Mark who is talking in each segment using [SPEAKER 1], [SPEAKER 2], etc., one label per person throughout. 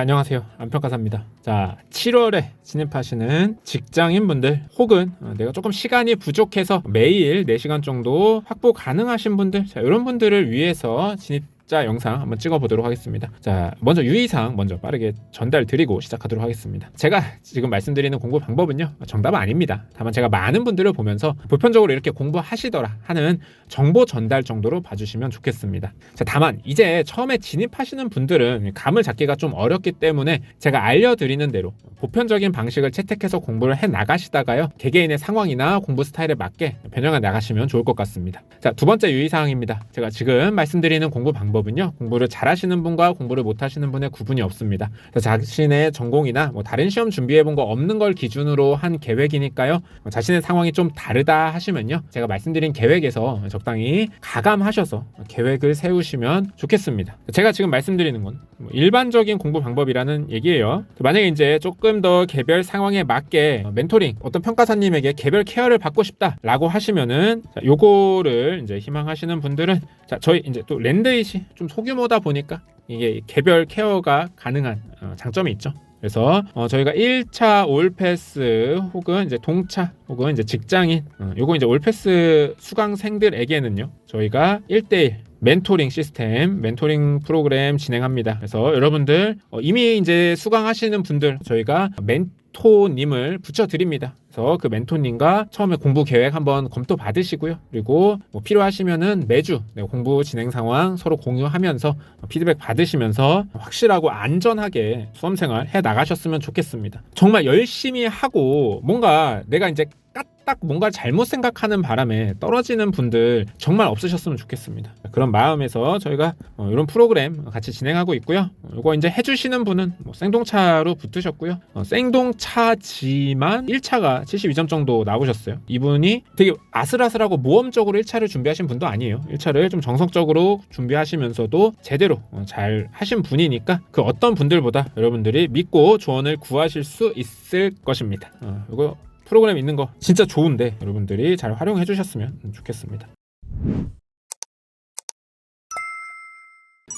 [SPEAKER 1] 안녕하세요. 안평가사입니다. 자, 7월에 진입하시는 직장인분들 혹은 어, 내가 조금 시간이 부족해서 매일 4시간 정도 확보 가능하신 분들, 자, 이런 분들을 위해서 진입 자 영상 한번 찍어보도록 하겠습니다. 자, 먼저 유의사항 먼저 빠르게 전달 드리고 시작하도록 하겠습니다. 제가 지금 말씀드리는 공부 방법은요 정답은 아닙니다. 다만 제가 많은 분들을 보면서 보편적으로 이렇게 공부하시더라 하는 정보 전달 정도로 봐주시면 좋겠습니다. 자, 다만 이제 처음에 진입하시는 분들은 감을 잡기가 좀 어렵기 때문에 제가 알려드리는 대로 보편적인 방식을 채택해서 공부를 해 나가시다가요 개개인의 상황이나 공부 스타일에 맞게 변형해 나가시면 좋을 것 같습니다. 자, 두 번째 유의사항입니다. 제가 지금 말씀드리는 공부 방법 은요 공부를 잘하시는 분과 공부를 못하시는 분의 구분이 없습니다. 자신의 전공이나 뭐 다른 시험 준비해 본 거 없는 걸 기준으로 한 계획이니까요 뭐 자신의 상황이 좀 다르다 하시면요 제가 말씀드린 계획에서 적당히 가감하셔서 계획을 세우시면 좋겠습니다. 제가 지금 말씀드리는 건뭐 일반적인 공부 방법이라는 얘기예요. 만약에 이제 조금 더 개별 상황에 맞게 멘토링 어떤 평가사님에게 개별 케어를 받고 싶다라고 하시면은 자, 요거를 이제 희망하시는 분들은 자 저희 이제 또 랜드잇이 좀 소규모다 보니까 이게 개별 케어가 가능한 어, 장점이 있죠. 그래서 어, 저희가 1차 올패스 혹은 이제 동차 혹은 이제 직장인 어, 요거 이제 올패스 수강생들에게는요 저희가 1대1 멘토링 시스템, 멘토링 프로그램 진행합니다. 그래서 여러분들 어, 이미 이제 수강하시는 분들 저희가 멘 토님을 붙여드립니다. 그래서 그 멘토님과 처음에 공부 계획 한번 검토 받으시고요. 그리고 뭐 필요하시면은 매주 네, 공부 진행 상황 서로 공유하면서 피드백 받으시면서 확실하고 안전하게 수험생활 해 나가셨으면 좋겠습니다. 정말 열심히 하고 뭔가 내가 이제 까 딱 뭔가 잘못 생각하는 바람에 떨어지는 분들 정말 없으셨으면 좋겠습니다. 그런 마음에서 저희가 어, 이런 프로그램 같이 진행하고 있고요. 어, 이거 이제 해주시는 분은 뭐 생동차로 붙으셨고요. 어, 생동차지만 1차가 72점 정도 나오셨어요. 이분이 되게 아슬아슬하고 모험적으로 1차를 준비하신 분도 아니에요. 1차를 좀 정석적으로 준비하시면서도 제대로 어, 잘 하신 분이니까 그 어떤 분들보다 여러분들이 믿고 조언을 구하실 수 있을 것입니다. 어, 이거 프로그램 있는 거 진짜 좋은데 여러분들이 잘 활용해 주셨으면 좋겠습니다.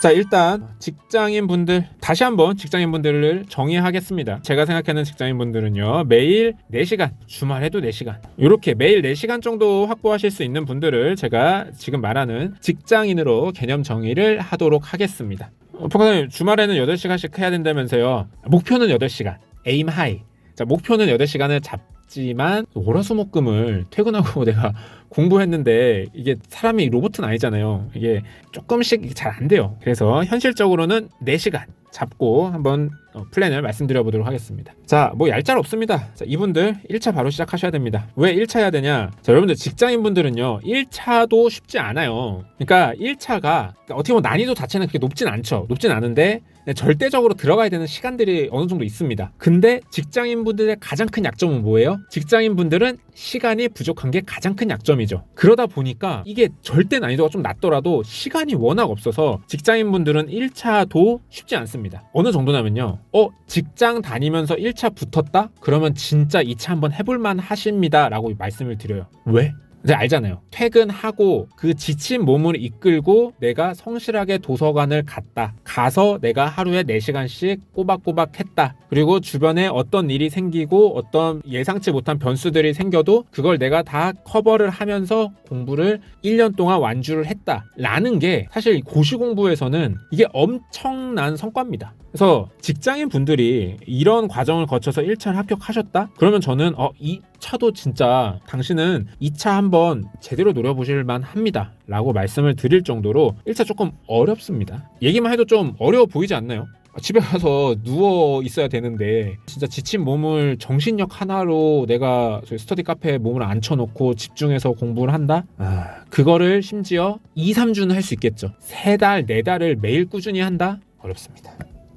[SPEAKER 1] 자 일단 직장인 분들 다시 한번 직장인 분들을 정의하겠습니다. 제가 생각하는 직장인 분들은요 매일 4시간 주말에도 4시간 이렇게 매일 4시간 정도 확보하실 수 있는 분들을 제가 지금 말하는 직장인으로 개념 정의를 하도록 하겠습니다. 어, 평사님 주말에는 8시간씩 해야 된다면서요. 목표는 8시간 에임 하이. 자 목표는 8시간을 잡 지만 월화수목금을 퇴근하고 내가 공부했는데 이게 사람이 로봇은 아니잖아요. 이게 조금씩 잘 안 돼요. 그래서 현실적으로는 4시간 잡고 한번 어, 플랜을 말씀드려 보도록 하겠습니다. 자, 뭐 얄짤 없습니다. 자, 이분들 1차 바로 시작하셔야 됩니다. 왜 1차 해야 되냐? 자, 여러분들 직장인분들은요, 1차도 쉽지 않아요. 그러니까 1차가 어떻게 보면 난이도 자체는 그렇게 높진 않죠. 높진 않은데 절대적으로 들어가야 되는 시간들이 어느 정도 있습니다. 근데 직장인분들의 가장 큰 약점은 뭐예요? 직장인분들은 시간이 부족한 게 가장 큰 약점이죠. 그러다 보니까 이게 절대 난이도가 좀 낮더라도 시간이 워낙 없어서 직장인분들은 1차도 쉽지 않습니다. 어느 정도냐면요. 어, 직장 다니면서 1차 붙었다? 그러면 진짜 2차 한번 해볼만 하십니다. 라고 말씀을 드려요. 왜? 이제 알잖아요. 퇴근하고 그 지친 몸을 이끌고 내가 성실하게 도서관을 갔다. 가서 내가 하루에 4시간씩 꼬박꼬박 했다. 그리고 주변에 어떤 일이 생기고 어떤 예상치 못한 변수들이 생겨도 그걸 내가 다 커버를 하면서 공부를 1년 동안 완주를 했다. 라는 게 사실 고시 공부에서는 이게 엄청난 성과입니다. 그래서 직장인 분들이 이런 과정을 거쳐서 1차를 합격하셨다? 그러면 저는 어, 이 차도 진짜 당신은 2차 한번 제대로 노려보실 만 합니다. 라고 말씀을 드릴 정도로 1차 조금 어렵습니다. 얘기만 해도 좀 어려워 보이지 않나요? 집에 가서 누워 있어야 되는데 진짜 지친 몸을 정신력 하나로 내가 스터디 카페에 몸을 앉혀놓고 집중해서 공부를 한다? 아, 그거를 심지어 2, 3주는 할 수 있겠죠. 3달, 4달을 매일 꾸준히 한다? 어렵습니다.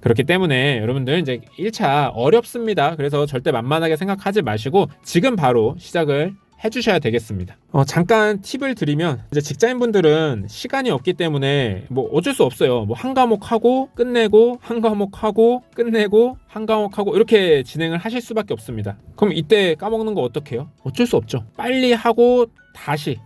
[SPEAKER 1] 그렇기 때문에 여러분들 이제 1차 어렵습니다. 그래서 절대 만만하게 생각하지 마시고 지금 바로 시작을 해주셔야 되겠습니다. 어, 잠깐 팁을 드리면 이제 직장인분들은 시간이 없기 때문에 뭐 어쩔 수 없어요. 뭐 한 과목 하고 끝내고 한 과목 하고 끝내고 한 과목 하고 이렇게 진행을 하실 수밖에 없습니다. 그럼 이때 까먹는 거 어떡해요? 어쩔 수 없죠. 빨리 하고 다시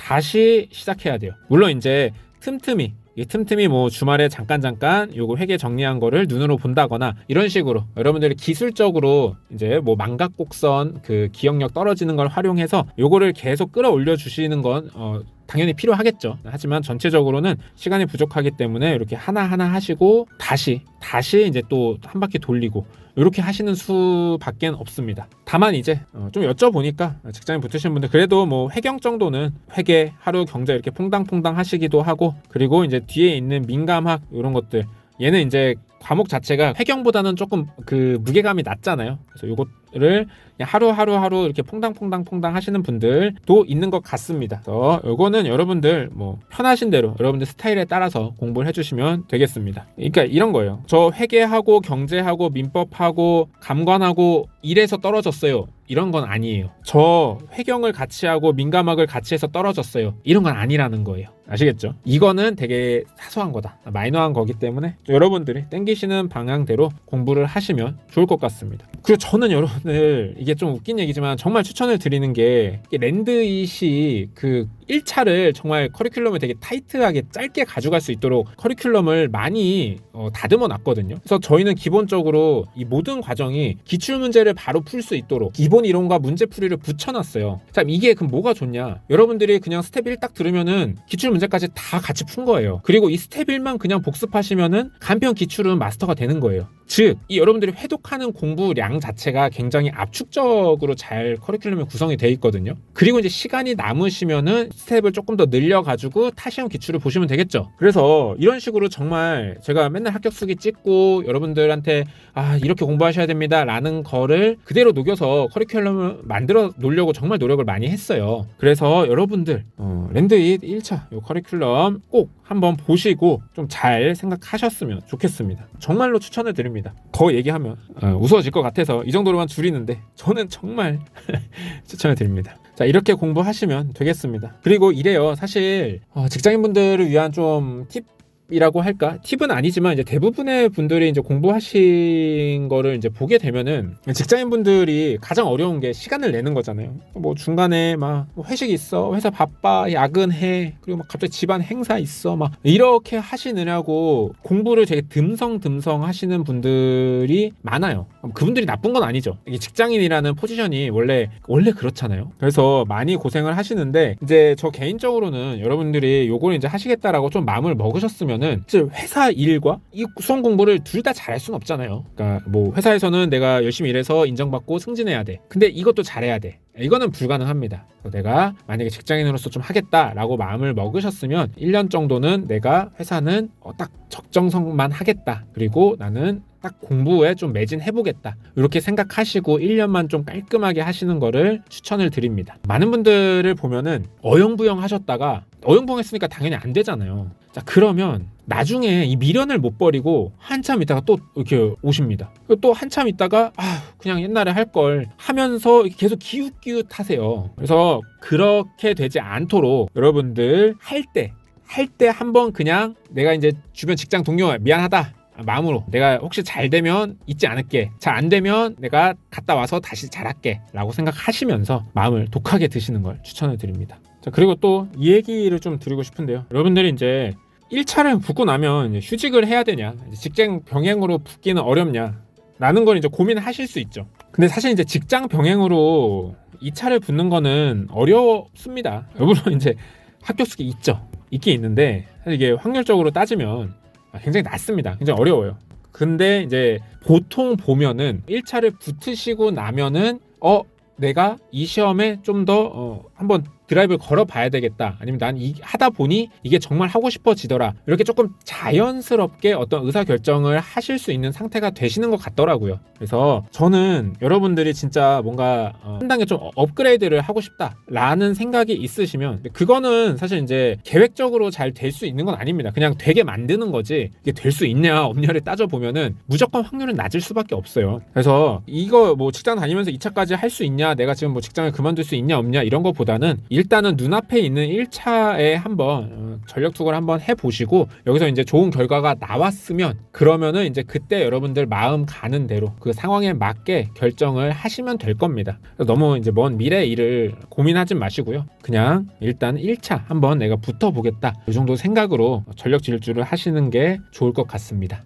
[SPEAKER 1] 다시 시작해야 돼요. 물론 이제 틈틈이 이 틈틈이 뭐 주말에 잠깐 잠깐 요거 회계 정리한 거를 눈으로 본다거나 이런 식으로 여러분들이 기술적으로 이제 뭐 망각 곡선 그 기억력 떨어지는 걸 활용해서 요거를 계속 끌어올려 주시는 건 어, 당연히 필요하겠죠. 하지만 전체적으로는 시간이 부족하기 때문에 이렇게 하나하나 하시고 다시 다시 이제 또 한 바퀴 돌리고 이렇게 하시는 수밖에 없습니다. 다만 이제 어, 좀 여쭤보니까 직장인 붙으신 분들 그래도 뭐 회경 정도는 회계 하루 경제 이렇게 퐁당퐁당 하시기도 하고 그리고 이제 뒤에 있는 민감학 이런 것들 얘는 이제 과목 자체가 회경보다는 조금 그 무게감이 낮잖아요. 그래서 요거 를 하루하루 하루 이렇게 퐁당퐁당 퐁당 하시는 분들도 있는 것 같습니다. 그래서 요거는 여러분들 뭐 편하신 대로 여러분들 스타일에 따라서 공부를 해주시면 되겠습니다. 그러니까 이런 거예요. 저 회계하고 경제하고 민법하고 감관하고 일에서 떨어졌어요. 이런 건 아니에요. 저 회경을 같이 하고 민감학을 같이 해서 떨어졌어요. 이런 건 아니라는 거예요. 아시겠죠? 이거는 되게 사소한 거다. 마이너한 거기 때문에 여러분들이 땡기시는 방향대로 공부를 하시면 좋을 것 같습니다. 그리고 저는 여러분 들 이게 좀 웃긴 얘기지만 정말 추천을 드리는 게 랜드잇이 그 1차를 정말 커리큘럼을 되게 타이트하게 짧게 가져갈 수 있도록 커리큘럼을 많이 어, 다듬어 놨거든요. 그래서 저희는 기본적으로 이 모든 과정이 기출 문제를 바로 풀 수 있도록 기본 이론과 문제 풀이를 붙여놨어요. 자, 이게 그럼 뭐가 좋냐? 여러분들이 그냥 스텝 1 딱 들으면은 기출 문제까지 다 같이 푼 거예요. 그리고 이 스텝 1만 그냥 복습하시면은 간편 기출은 마스터가 되는 거예요. 즉, 이 여러분들이 회독하는 공부량 자체가 굉장히 압축적으로 잘 커리큘럼이 구성이 돼 있거든요. 그리고 이제 시간이 남으시면은 스텝을 조금 더 늘려가지고 타시험 기출을 보시면 되겠죠. 그래서 이런 식으로 정말 제가 맨날 합격 수기 찍고 여러분들한테 아 이렇게 공부하셔야 됩니다 라는 거를 그대로 녹여서 커리큘럼을 만들어 놓으려고 정말 노력을 많이 했어요. 그래서 여러분들 어, 랜드잇 1차 요 커리큘럼 꼭 한번 보시고 좀 잘 생각하셨으면 좋겠습니다. 정말로 추천을 드립니다. 더 얘기하면 어, 우스워질 것 같아서 이 정도로만 줄이는데 저는 정말 추천을 드립니다. 자 이렇게 공부하시면 되겠습니다. 그리고 이래요. 사실 어, 직장인분들을 위한 좀 팁. 이라고 할까 팁은 아니지만 이제 대부분의 분들이 이제 공부하신 거를 이제 보게 되면은 직장인 분들이 가장 어려운 게 시간을 내는 거잖아요. 뭐 중간에 막뭐 회식 있어, 회사 바빠, 야근해, 그리고 막 갑자기 집안 행사 있어, 막 이렇게 하시느냐고 공부를 되게 듬성듬성 하시는 분들이 많아요. 그분들이 나쁜 건 아니죠. 직장인이라는 포지션이 원래 원래 그렇잖아요. 그래서 많이 고생을 하시는데 이제 저 개인적으로는 여러분들이 요걸 이제 하시겠다라고 좀 마음을 먹으셨으면 은 이제 회사 일과 이 수험 공부를 둘 다 잘할 수는 없잖아요. 그러니까 뭐 회사에서는 내가 열심히 일해서 인정받고 승진해야 돼. 근데 이것도 잘해야 돼. 이거는 불가능합니다. 내가 만약에 직장인으로서 좀 하겠다라고 마음을 먹으셨으면 1년 정도는 내가 회사는 어, 딱 적정성만 하겠다. 그리고 나는 딱 공부에 좀 매진해보겠다. 이렇게 생각하시고 1년만 좀 깔끔하게 하시는 거를 추천을 드립니다. 많은 분들을 보면은 어영부영 하셨다가 어영부영 했으니까 당연히 안 되잖아요. 자, 그러면 나중에 이 미련을 못 버리고 한참 있다가 또 이렇게 오십니다. 또 한참 있다가 아, 그냥 옛날에 할 걸 하면서 계속 기웃기웃 하세요. 그래서 그렇게 되지 않도록 여러분들 할 때 할 때 한번 그냥 내가 이제 주변 직장 동료 미안하다 마음으로 내가 혹시 잘 되면 잊지 않을게. 잘 안 되면 내가 갔다 와서 다시 잘할게. 라고 생각하시면서 마음을 독하게 드시는 걸 추천을 드립니다. 자 그리고 또 이 얘기를 좀 드리고 싶은데요. 여러분들이 이제 1차를 붙고 나면 휴직을 해야 되냐 직장 병행으로 붙기는 어렵냐 라는 걸 이제 고민하실 수 있죠. 근데 사실 이제 직장 병행으로 2차를 붙는 거는 어렵습니다. 물론 이제 합격 수기 있죠. 있긴 있는데 사실 이게 확률적으로 따지면 굉장히 낮습니다. 굉장히 어려워요. 근데 이제 보통 보면은 1차를 붙으시고 나면은 어 내가 이 시험에 좀 더 어, 한번 드라이브를 걸어 봐야 되겠다. 아니면 난 이 하다 보니 이게 정말 하고 싶어지더라. 이렇게 조금 자연스럽게 어떤 의사 결정을 하실 수 있는 상태가 되시는 것 같더라고요. 그래서 저는 여러분들이 진짜 뭔가 어, 한 단계 좀 업그레이드를 하고 싶다라는 생각이 있으시면 그거는 사실 이제 계획적으로 잘 될 수 있는 건 아닙니다. 그냥 되게 만드는 거지 이게 될 수 있냐 없냐를 따져 보면은 무조건 확률은 낮을 수밖에 없어요. 그래서 이거 뭐 직장 다니면서 2차까지 할 수 있냐, 내가 지금 뭐 직장을 그만둘 수 있냐 없냐 이런 거보다는 일단은 눈앞에 있는 1차에 한번 어, 전력 투구를 한번 해보시고 여기서 이제 좋은 결과가 나왔으면 그러면은 이제 그때 여러분들 마음 가는 대로 그 상황에 맞게 결정을 하시면 될 겁니다. 너무 이제 먼 미래 일을 고민하지 마시고요. 그냥 일단 1차 한번 내가 붙어보겠다. 이 정도 생각으로 전력 질주를 하시는 게 좋을 것 같습니다.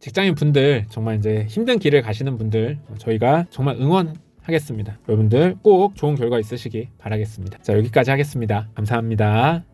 [SPEAKER 1] 직장인 분들 정말 이제 힘든 길을 가시는 분들 저희가 정말 응원 하겠습니다. 여러분들 꼭 좋은 결과 있으시기 바라겠습니다. 자 여기까지 하겠습니다. 감사합니다.